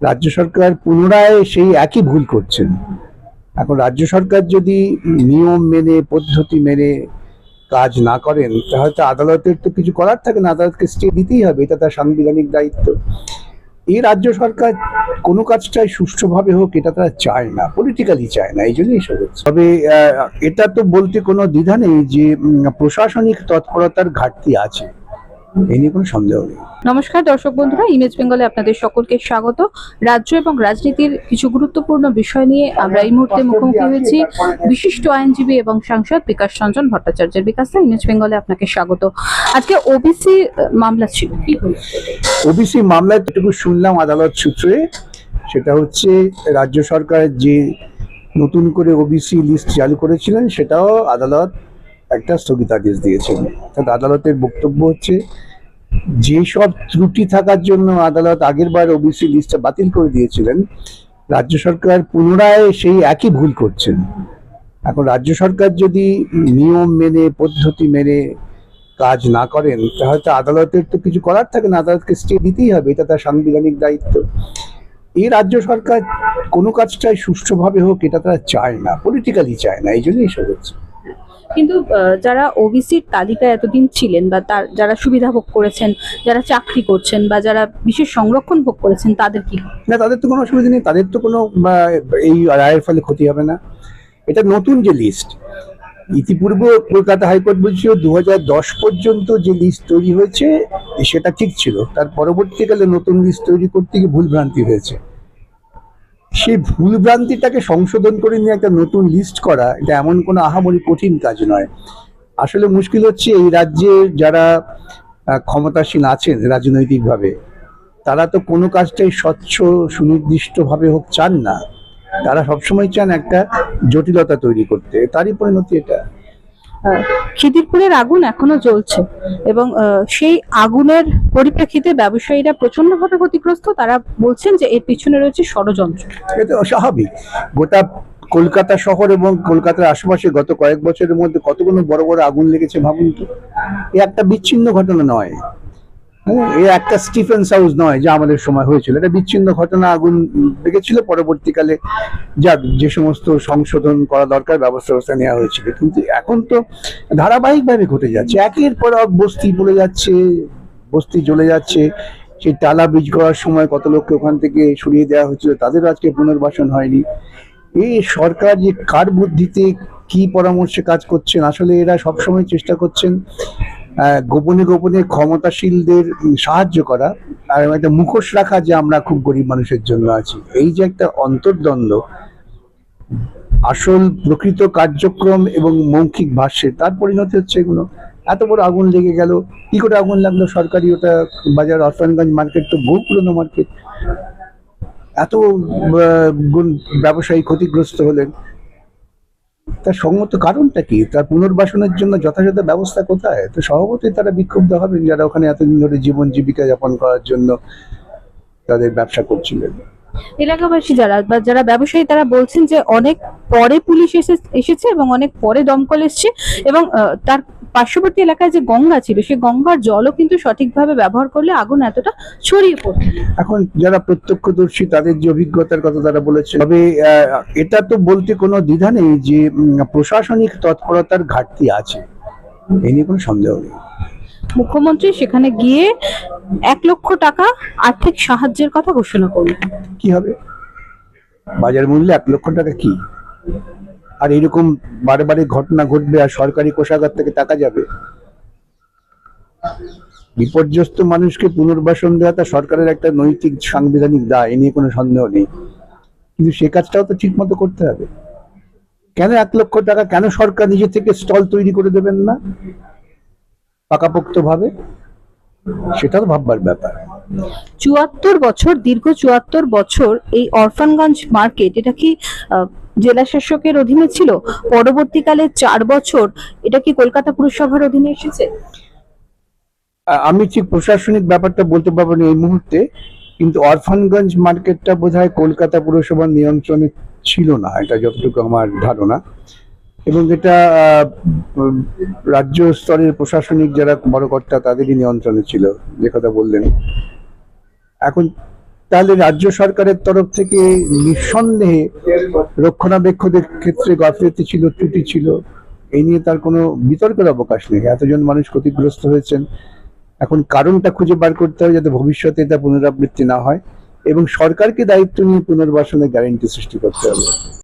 রাজ্য সরকার পুনরায় সেই একই ভুল করছেন। এখন রাজ্য সরকার যদি নিয়ম মেনে, পদ্ধতি মেনে কাজ না করেন, তাহলে তো আদালতের তো কিছু করার থাকে না, আদালতকে স্টে দিতেই হবে, এটা তার সাংবিধানিক দায়িত্ব। এই রাজ্য সরকার কোনো কাজটাই সুষ্ঠুভাবে হোক, এটা তারা চায় না পলিটিক্যালি চায় না, এই জন্যই এসব তবে এটা তো বলতে কোনো দ্বিধা নেই যে প্রশাসনিক তৎপরতার ঘাটতি আছে। এ নিয়ে কোনো সন্দেহ নেই। নমস্কার দর্শক বন্ধুরা ইমেজ বেঙ্গলে আপনাদের সকলকে স্বাগত। রাজ্য এবং রাজনীতির কিছু গুরুত্বপূর্ণ বিষয় নিয়ে আমরা এই মুহূর্তে মুখোমুখি হয়েছি। বিশিষ্ট আইনজীবী এবং সাংসদ বিকাশ রঞ্জন ভট্টাচার্যের বিকাশ ইমেজ বেঙ্গলে আপনাকে স্বাগত। আজকে ওবিসি মামলা ছিল কি? ওবিসি মামলায় যেটুকু শুনলাম আদালত সূত্রে সেটা হচ্ছে রাজ্য সরকার যে নতুন করে ওবিসি লিস্ট চালু করেছিলেন সেটাও আদালত একটা স্থগিতাদেশ দিয়েছেন। অর্থাৎ আদালতের বক্তব্য হচ্ছে, যেসব ত্রুটি থাকার জন্য আদালত আগের বার ওবিসি লিস্টটা বাতিল করে দিয়েছিলেন, রাজ্য সরকার পুনরায় সেই একই ভুল করছেন। এখন রাজ্য সরকার যদি নিয়ম মেনে, পদ্ধতি মেনে কাজ না করেন, তাহলে তো আদালতের তো কিছু করার থাকে না, আদালতকে স্টে দিতেই হবে, এটা তার সাংবিধানিক দায়িত্ব। এই রাজ্য সরকার কোনো কাজটাই সুষ্ঠুভাবে হোক, এটা তারা চায় না পলিটিক্যালি চায় না, এই জন্যই এসব হচ্ছে। কিন্তু যারা ওবিসির তালিকায় এতদিন ছিলেন বা তার, যারা সুবিধা ভোগ করেছেন, যারা চাকরি করছেন বা যারা বিশেষ সংরক্ষণ ভোগ করেছেন, তাদের কি? না, তাদের তো কোনো অসুবিধা নেই। তাদের তো কোনো এই রায়ের ফলে ক্ষতি হবে না। এটা নতুন যে লিস্ট ইতিপূর্বে কলকাতা হাইকোর্ট বলছিল দু পর্যন্ত যে লিস্ট তৈরি হয়েছে, সেটা ঠিক ছিল। তার পরবর্তীকালে নতুন লিস্ট তৈরি করতে গিয়ে ভুলভ্রান্তি হয়েছে। সেই ভুল ভ্রান্তিটাকে সংশোধন করে নিয়ে একটা নতুন লিস্ট করা, এটা এমন কোনো আহামরি কঠিন কাজ নয়। আসলে মুশকিল হচ্ছে এই রাজ্যে যারা ক্ষমতাসীন আছেন রাজনৈতিকভাবে, তারা তো কোনো কাজটাই স্বচ্ছ, সুনির্দিষ্টভাবে হোক চান না। তারা সবসময় চান একটা জটিলতা তৈরি করতে। তারই পরিণতি এটা। খিদিরপুরের আগুন এখনও জ্বলছে এবং সেই আগুনের পরিপ্রেক্ষিতে ব্যবসায়ীরা প্রচন্ডভাবে ক্ষতিগ্রস্ত। তারা বলছেন যে এর পিছনে রয়েছে ষড়যন্ত্র। এটা স্বাভাবিক গোটা কলকাতা শহর এবং কলকাতার আশেপাশে গত কয়েক বছরের মধ্যে কতগুলো বড় বড় আগুন লেগেছে ভাবুন তো? এ একটা বিচ্ছিন্ন ঘটনা নয়। এ একটা স্টিফেন্স হাউস নয় যা আমাদের সময় হয়েছিল। এটা বিচ্ছিন্ন ঘটনা আগুন লেগেছিল। পরবর্তীকালে যা যে সমস্ত সংশোধন করা দরকার ব্যবস্থা ব্যবস্থা নেওয়া হয়েছিল। কিন্তু এখন তো ধারাবাহিকভাবে ঘটে যাচ্ছে। একের পর এক বস্তি পড়ে যাচ্ছে, বস্তি জ্বলে যাচ্ছে। সেই টালা বীজ করার সময় কত লোককে ওখান থেকে সরিয়ে দেওয়া হয়েছিল তাদের আজকে পুনর্বাসন হয়নি। এই সরকার যে কার বুদ্ধিতে কি পরামর্শে কাজ করছেন, আসলে এরা সবসময় চেষ্টা করছেন গোপনে গোপনে ক্ষমতাশীলদের সাহায্য করা, আর একটা মুখোশ রাখা যে আমরা খুব গরিব মানুষের জন্য আছি। এই যে একটা অন্তর্দ্বন্দ্ব, আসল প্রকৃত কার্যক্রম এবং মৌখিক ভাষ্যে, তার পরিণতি হচ্ছে এগুলো। এত বড় আগুন লেগে গেল, কি করে আগুন লাগল? সরকারি ওটা বাজার, অরফানগঞ্জ মার্কেট তো বহু পুরনো মার্কেট। এত ব্যবসায়ী ক্ষতিগ্রস্ত হলেন। তার সঙ্গত কারণটা কি? তার পুনর্বাসনের জন্য যথাযথ ব্যবস্থা কোথায়? তো স্বভাবতই তারা বিক্ষুব্ধ হবেন যারা ওখানে এতদিন ধরে জীবন জীবিকা যাপন করার জন্য তাদের ব্যবসা করছিলেন। এলাকাবাসী যারা বা যারা ব্যবসায়ী, তারা বলছেন যে অনেক পরে পুলিশ এসে, এসেছে এবং অনেক পরে দমকল এসছে এবং তার পার্শ্ববর্তী এলাকায় যে গঙ্গা ছিল সেই গঙ্গার জলও কিন্তু সঠিকভাবে ব্যবহার করলে আগুন এতটা ছড়িয়ে পড়ত। এখন যারা প্রত্যক্ষদর্শী তাদের যে অভিজ্ঞতার কথা তারা বলেছে তবে এটা তো বলতে কোনো দ্বিধা নেই যে প্রশাসনিক তৎপরতার ঘাটতি আছে। এ নিয়ে কোনো সন্দেহ নেই। মুখ্যমন্ত্রী সেখানে গিয়ে এক লক্ষ টাকা আর্থিক সাহায্যের কথা ঘোষণা করলেন। কি হবে? বাজার মূল্যে এক লক্ষ টাকা কি? আর এরকম বারে বারে ঘটনা ঘটবে আর সরকারি কোষাগার থেকে টাকা যাবে? বিপর্যস্ত মানুষকে পুনর্বাসন দেওয়া তা সরকারের একটা নৈতিক সাংবিধানিক দায়, এ নিয়ে কোনো সন্দেহ নেই। কিন্তু সে কাজটাও তো ঠিক মতো করতে হবে। কেন এক লক্ষ টাকা, কেন সরকার নিজে থেকে স্টল তৈরি করে দেবেন না? পাকাপোক্ত ভাবে সেটা তো ভাববার ব্যাপার। চুয়াত্তর বছর, দীর্ঘ চুয়াত্তর বছর এই অরফানগঞ্জ মার্কেট, এটা কি জেলা শাসকের অধীনে ছিল। পরবর্তীকালে চার বছর এটা কি কলকাতা পুরসভার অধীনে এসেছে? আমি ঠিক প্রশাসনিক ব্যাপারটা বলতে পারব না এই মুহূর্তে, কিন্তু অরফানগঞ্জ মার্কেটটা বোধহয় কলকাতা পুরসভার নিয়ন্ত্রণে ছিল না, এটা যতটুকু আমার ধারণা। এবং এটা রাজ্য স্তরের প্রশাসনিক যারা বড় কর্তা তাদেরই নিয়ন্ত্রণে ছিল, যে কথা বললেন। এখন তাহলে রাজ্য সরকারের তরফ থেকে নিঃসন্দেহে রক্ষণাবেক্ষণের ক্ষেত্রে গাফিলতি ছিল, ত্রুটি ছিল, এই নিয়ে তার কোনো বিতর্কের অবকাশ নেই। এতজন মানুষ ক্ষতিগ্রস্ত হয়েছেন। এখন কারণটা খুঁজে বার করতে হবে যাতে ভবিষ্যতে এটা পুনরাবৃত্তি না হয় এবং সরকারকে দায়িত্ব নিয়ে পুনর্বাসনের গ্যারেন্টি সৃষ্টি করতে হবে।